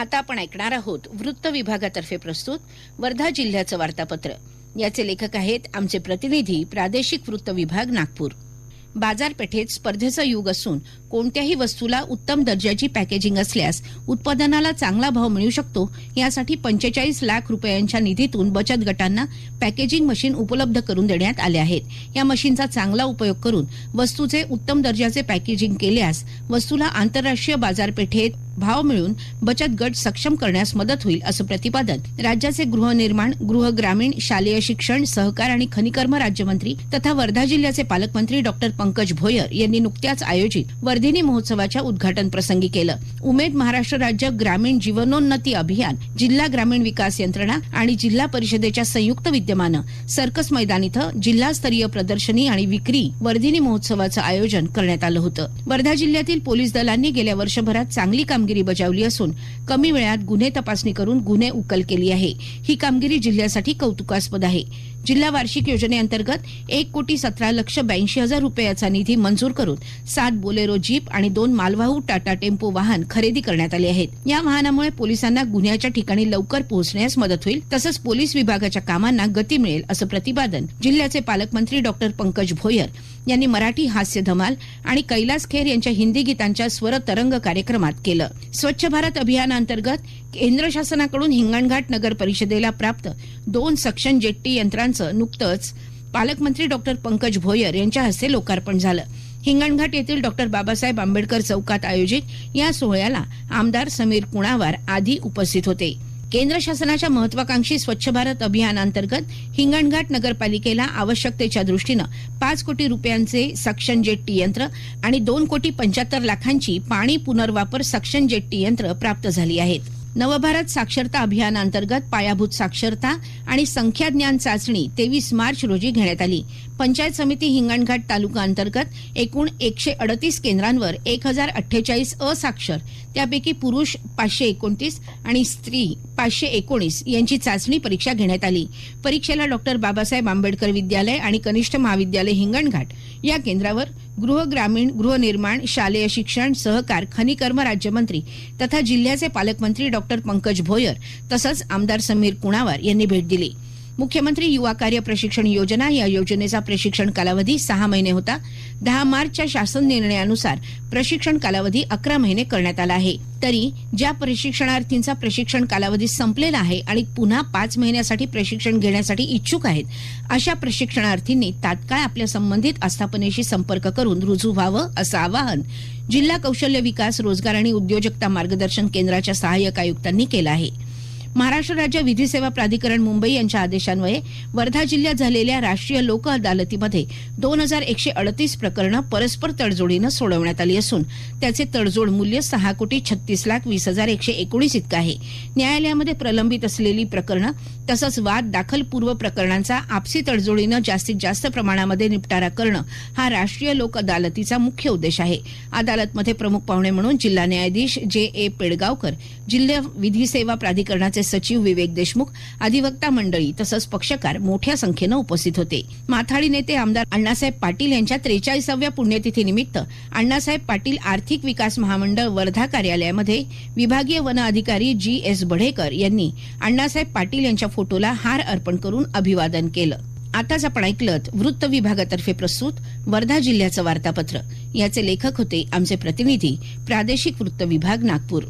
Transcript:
आता आपण ऐकणार आहोत वृत्त विभागातर्फे प्रस्तुत वर्धा जिल्ह्याचं वार्तापत्र. याचे लेखक आहेत आमचे प्रतिनिधी प्रादेशिक वृत्त विभाग नागपूर. बाजारपेठेत स्पर्धेचं युग असून कोणत्याही वस्तूला उत्तम दर्जाची पॅकेजिंग असल्यास उत्पादनाला चांगला भाव मिळू शकतो. यासाठी पंचेचाळीस लाख रुपयांच्या निधीतून बचत गटांना पॅकेजिंग मशीन उपलब्ध करून देण्यात आले आहेत. या मशीनचा चांगला उपयोग करून वस्तूचे उत्तम दर्जाचे पॅकेजिंग केल्यास वस्तूला आंतरराष्ट्रीय बाजारपेठेत भाव मिळून बचत गट सक्षम करण्यास मदत होईल असं प्रतिपादन राज्याचे गृहनिर्माण गृह ग्रामीण शालेय शिक्षण सहकार आणि खनिकर्म राज्यमंत्री तथा वर्धा जिल्ह्याचे पालकमंत्री डॉक्टर पंकज भोयर यांनी नुकत्याच आयोजित वर्धिनी महोत्सवाच्या उद्घाटन प्रसंगी केलं. उमेद महाराष्ट्र राज्य ग्रामीण जीवनोन्नती अभियान जिल्हा ग्रामीण विकास यंत्रणा आणि जिल्हा परिषदेच्या संयुक्त विद्यमानं सर्कस मैदान इथं जिल्हास्तरीय प्रदर्शनी आणि विक्री वर्धिनी महोत्सवाचं आयोजन करण्यात आलं होतं. वर्धा जिल्ह्यातील पोलीस दलांनी गेल्या वर्षभरात चांगली कामगिरी बजावली असून कमी वेळात गुन्हे तपासणी करून गुन्हे उकल केली आहे. ही कामगिरी जिल्ह्यासाठी कौतुकास्पद आहे. जिल्हा वार्षिक योजनेअंतर्गत एक कोटी सतरा लक्ष ब्याऐंशी हजार रुपयाचा निधी मंजूर करून सात बोलेरो जीप आणि दोन मालवाहू टाटा टेम्पो वाहन खरेदी करण्यात आले आहेत. या वाहनामुळे पोलिसांना गुन्ह्याच्या ठिकाणी लवकर पोहोचण्यास मदत होईल तसंच पोलीस विभागाच्या कामांना गती मिळेल असं प्रतिपादन जिल्ह्याचे पालकमंत्री डॉक्टर पंकज भोयर यांनी मराठी हास्य धमाल आणि कैलास खेर यांच्या हिंदी गीतांच्या स्वर तरंग कार्यक्रमात केलं. स्वच्छ भारत अभियानांतर्गत केंद्र शासनाकडून हिंगणघाट नगर परिषदेला प्राप्त दोन सक्शन जेट्टी यंत्रांचं नुकतंच पालकमंत्री डॉक्टर पंकज भोयर यांच्या हस्ते लोकार्पण झालं. हिंगणघाट येथील डॉक्टर बाबासाहेब आंबेडकर चौकात आयोजित या सोहळ्याला आमदार समीर कुणावार आदी उपस्थित होते. केंद्र शासनाच्या महत्वाकांक्षी स्वच्छ भारत अभियानांतर्गत हिंगणघाट नगरपालिकेला आवश्यकतेच्या दृष्टीनं पाच कोटी रुपयांचे सक्शन जेट्टी यंत्र आणि दोन कोटी पंच्याहत्तर लाखांची पाणी पुनर्वापर सक्शन जेट्टी यंत्र प्राप्त झाली आहेत. नवभारत साक्षरता अभियानांतर्गत पायाभूत साक्षरता आणि संख्याज्ञान चाचणी तेवीस मार्च रोजी घेण्यात आली. पंचायत समिती हिंगणघाट तालुका अंतर्गत एकूण एकशे अडतीस केंद्रांवर एक हजार अठ्ठेचाळीस असाक्षर त्यापैकी पुरुष पाचशे एकोणतीस आणि स्त्री पाचशे एकोणीस यांची चाचणी परीक्षा घेण्यात आली. परीक्षेला डॉक्टर बाबासाहेब आंबेडकर विद्यालय आणि कनिष्ठ महाविद्यालय हिंगणघाट या केंद्रावर गृह ग्रामीण गृहनिर्माण शालेय शिक्षण सहकार खनिकर्म राज्यमंत्री तथा जिल्ह्याचे पालकमंत्री डॉक्टर पंकज भोयर तसंच आमदार समीर कुणावार यांनी भेट दिली. मुख्यमंत्री युवा कार्य प्रशिक्षण योजना या योजनेचा प्रशिक्षण कालावधी सहा महिने होता. दहा मार्चच्या शासन निर्णयानुसार प्रशिक्षण कालावधी अकरा महिने करण्यात आला आहे. तरी ज्या प्रशिक्षणार्थींचा प्रशिक्षण कालावधी संपलेला आहे आणि पुन्हा पाच महिन्यासाठी प्रशिक्षण घेण्यासाठी इच्छुक आहेत अशा प्रशिक्षणार्थींनी तात्काळ आपल्या संबंधित आस्थापनेशी संपर्क करून रुजू व्हावं असं आवाहन जिल्हा कौशल्य विकास रोजगार आणि उद्योजकता मार्गदर्शन केंद्राच्या सहाय्यक आयुक्तांनी केलं आहे. महाराष्ट्र राज्य विधी सेवा प्राधिकरण मुंबई यांच्या आदेशान्वये वर्धा जिल्ह्यात झालेल्या राष्ट्रीय लोक अदालतीमध्ये दोन हजार एकशे अडतीस प्रकरणं परस्पर तडजोडीनं सोडवण्यात आली असून त्याचे तडजोड मूल्य सहा कोटी छत्तीस लाख वीस हजार एकशे एकोणीस इतकं आहे. न्यायालयामध्ये प्रलंबित असलेली प्रकरणं तसंच वाद दाखल पूर्व प्रकरणांचा आपसी तडजोडीनं जास्तीत जास्त प्रमाणामध्ये निपटारा करणं हा राष्ट्रीय लोक अदालतीचा मुख्य उद्देश आहे. अदालतमध्ये प्रमुख पाहुणे म्हणून जिल्हा न्यायाधीश जे ए पेडगावकर जिल्हा विधी सेवा प्राधिकरणाचे सचिव विवेक देशमुख अधिवक्ता मंडळी तसंच पक्षकार मोठ्या संख्येनं उपस्थित होते. माथाडी नेते आमदार अण्णासाहेब पाटील यांच्या त्रेचाळीसाव्या पुण्यतिथीनिमित्त अण्णासाहेब पाटील आर्थिक विकास महामंडळ वर्धा कार्यालयामध्ये विभागीय वन अधिकारी जी एस बढेकर यांनी अण्णासाहेब पाटील यांच्या फोटोला हार अर्पण करून अभिवादन केलं. आताच आपण ऐकलत वृत्त विभागातर्फे प्रस्तुत वर्धा जिल्ह्याचं वार्तापत्र. याचे लेखक होते आमचे प्रतिनिधी प्रादेशिक वृत्त विभाग नागपूर.